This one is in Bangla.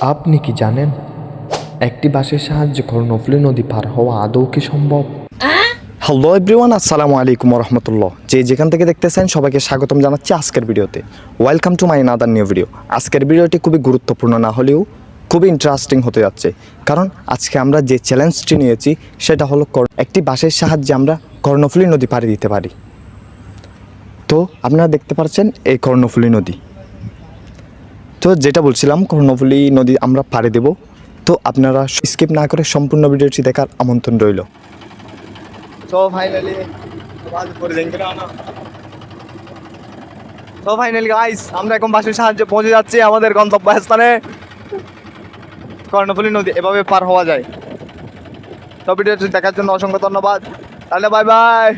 আপনি কি জানেন, একটি বাসের সাহায্যে কর্ণফুলী নদী পার হওয়া আদৌ কি সম্ভব? হ্যালো এভরিওয়ান আসসালামু আলাইকুম রহমতুল্লাহ যে যেখান থেকে দেখতেছেন, সবাইকে স্বাগতম জানাচ্ছি আজকের ভিডিওতে। Welcome to my another new video আজকের ভিডিওটি খুবই গুরুত্বপূর্ণ না হলেও খুবই ইন্টারেস্টিং হতে যাচ্ছে। কারণ আজকে আমরা যে চ্যালেঞ্জটি নিয়েছি, সেটা হলো একটি বাসের সাহায্যে আমরা কর্ণফুলী নদী পাড়ি দিতে পারি। তো আপনারা দেখতে পাচ্ছেন এই কর্ণফুলী নদী। তো যেটা বলছিলাম, কর্ণফুলী নদী আমরা পাড়ে দেব। তো আপনারা স্কিপ না করে সম্পূর্ণ ভিডিওটি দেখার আমন্ত্রণ রইল। তো ফাইনালি তো গাইস আমরা এখন বাসের সাহায্যে পৌঁছে যাচ্ছি আমাদের গন্তব্যস্থানে। কর্ণফুলী নদী এভাবে পার হওয়া যায়। তো ভিডিওটি দেখার জন্য অসংখ্য ধন্যবাদ। তাহলে বাই বাই